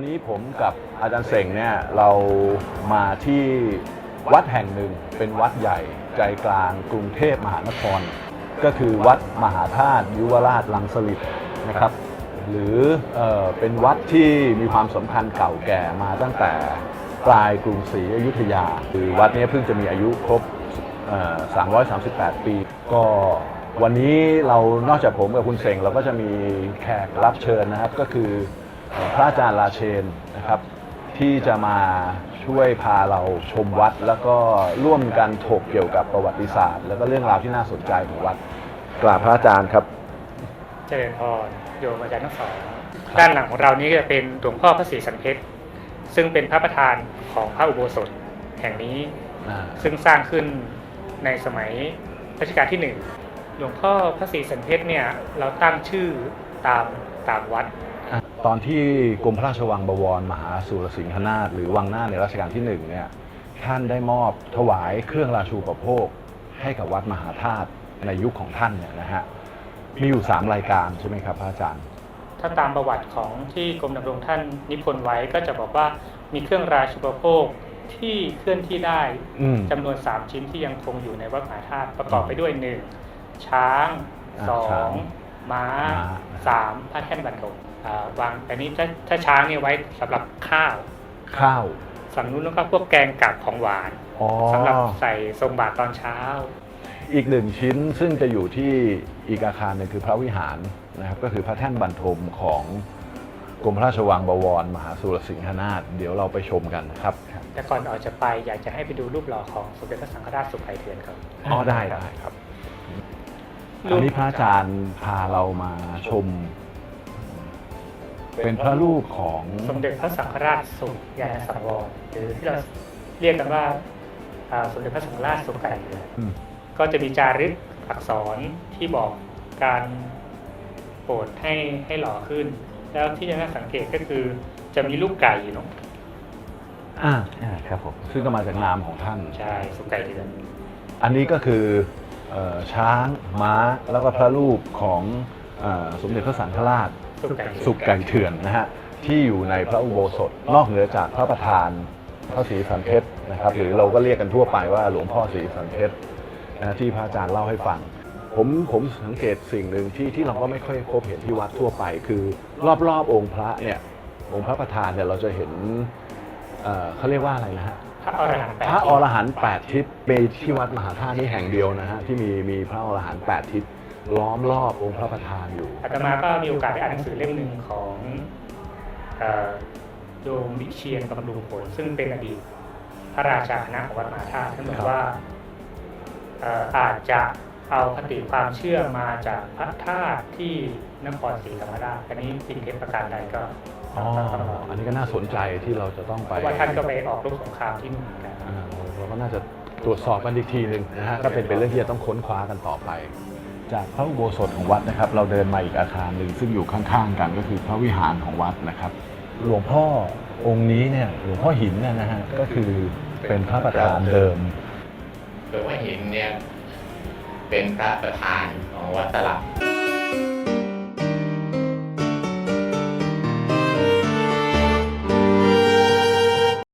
วันนี้ผมกับอาจารย์เสงเนี่ยเรามาที่วัดแห่งหนึ่งเป็นวัดใหญ่ใจกลางกรุงเทพมหานคร ก็คือวัดมหาธาตุยุวราชลังสลิดนะครับ หรือเออเป็นวัดที่มีความสำคัญเก่าแก่มาตั้งแต่ปลายกรุงศรีอยุธยา คือวัดนี้เพิ่งจะมีอายุครบ 338 ปี ก็วันนี้เรานอกจากผมกับคุณเสงเราก็จะมีแขกรับเชิญนะครับก็คือ พระอาจารย์ราเชนนะครับที่จะมาช่วยพาเราชมวัด แล้วก็ร่วมกันถกเกี่ยวกับประวัติศาสตร์ แล้วก็เรื่องราวที่น่าสนใจของวัดกราบพระอาจารย์ครับ เจริญพรโยมอาจารย์ทั้งสองด้านหลังของเรานี้ก็จะเป็นหลวงพ่อพระศรีสันเพชรซึ่งเป็นพระประธานของพระอุโบสถแห่งนี้ ซึ่งสร้างขึ้นในสมัยรัชกาลที่หนึ่งหลวงพ่อพระศรีสันเพชรเนี่ยเราตั้งชื่อตามตามวัด ตอนที่กรมพระราชวังบวร มหาสุรสิงหนาถหรือวังหน้าในรัชกาลที่หนึ่งเนี่ยท่านได้มอบถวายเครื่องราชูปโภค ให้กับวัดมหาธาตุในยุคของท่านเนี่ยนะฮะมีอยู่ 3 รายการใช่ไหมครับพระอาจารย์ ถ้าตามประวัติของที่กรมดำรงท่านนิพนธ์ไว้ก็จะบอกว่ามีเครื่องราชุปโภคที่เคลื่อนที่ได้อืมจำนวน 3 ชิ้นที่ยังคงอยู่ในวัดมหาธาตุประกอบไปด้วย1ช้างอ่าช้าง2ม้าม้า3พระแท่นบรรทมอ่า วางอันนี้ถ้าถ้าช้างเนี่ยไว้สำหรับข้าวข้าวฝั่งนู้นแล้วก็พวกแกงกับของหวานอ๋อสำหรับใส่ทรงบาตรตอนเช้า อีกหนึ่งชิ้นซึ่งจะอยู่ที่อีกอาคารหนึ่งคือพระวิหารนะครับก็คือพระแท่นบรรทมของกรมพระราชวังบวร มหาสุรสิงหนาถเดี๋ยวเราไปชมกันนะครับ แต่ก่อนออกจะไปอยากจะให้ไปดูรูปหล่อของสมเด็จพระสังฆราชสุขไพเทือนครับอ๋อได้ได้ครับอันนี้พระอาจารย์พาเรามาชม เป็นพระรูปของสมเด็จพระสังฆราชสุขยานสังวรหรือที่เราเรียกกันว่าอ่าสมเด็จพระสังฆราชสุขไก่เรือนอืมก็จะมีจารึกอักษรที่บอกการโปรดให้ให้หล่อขึ้น แล้วที่น่าสังเกตก็คือจะมีลูกไก่อยู่เนาะอ่าครับผมซึ่งก็มาจากนามของท่านใช่สุขไก่เรือนอันนี้ก็คือเอ่อช้างม้าแล้วก็พระรูปของเอ่อสมเด็จพระสังฆราช สุขไก่สุกไก่เถื่อนนะฮะที่อยู่ในพระอุโบสถนอกเหนือจากพระประธานพระศรีสันเพชรนะครับ หรือเราก็เรียกกันทั่วไปว่าหลวงพ่อศรีสันเพชรนะที่พระอาจารย์เล่าให้ฟัง ผมผมสังเกตสิ่งหนึ่งที่ที่เราก็ไม่ค่อยพบเห็นที่วัดทั่วไป คือรอบๆองค์พระเนี่ยองค์พระประธานเนี่ยเราจะเห็นเอ่อเขาเรียกว่าอะไรนะฮะพระอรหันต์แปดพระอรหันต์แปดทิศมีที่วัดมหาธาตุนี่แห่งเดียวนะฮะที่มีมีพระอรหันต์แปดทิศ ล้อมรอบองค์พระประธานอยู่ อาตมาก็มีโอกาสได้อ่านหนังสือเล่มหนึ่งของเอ่อโยมวิเชียนบำรุงผล ซึ่งเป็นอดีตพระราชาคณะของวัดมหาธาตุท่านบอกว่าเอ่ออาจจะเอาคติความเชื่อมาจากพระธาตุที่นครศรีธรรมราชอันนี้จริงเท็จประการใดก็อ๋อต้องรออันนี้ก็น่าสนใจที่เราจะต้องเพไปราะว่าท่านก็ไปออกรบสงครามที่นู่นเหมือนกันอ่าเราก็น่าจะตรวจสอบกันอีกทีหนึ่งนะฮะก็เป็นเป็นเรื่องที่จะต้องค้นคว้ากันต่อไป จากพระอุโบสถของวัดนะครับ เราเดินมาอีกอาคารหนึ่งซึ่งอยู่ข้างๆกันก็คือพระวิหารของวัดนะครับ หลวงพ่อองค์นี้เนี่ยหลวงพ่อหินเนี่ยนะฮะก็คือเป็นพระประธานเดิม หลวงพ่อหินเนี่ยเป็นพระประธานของวัดตลับ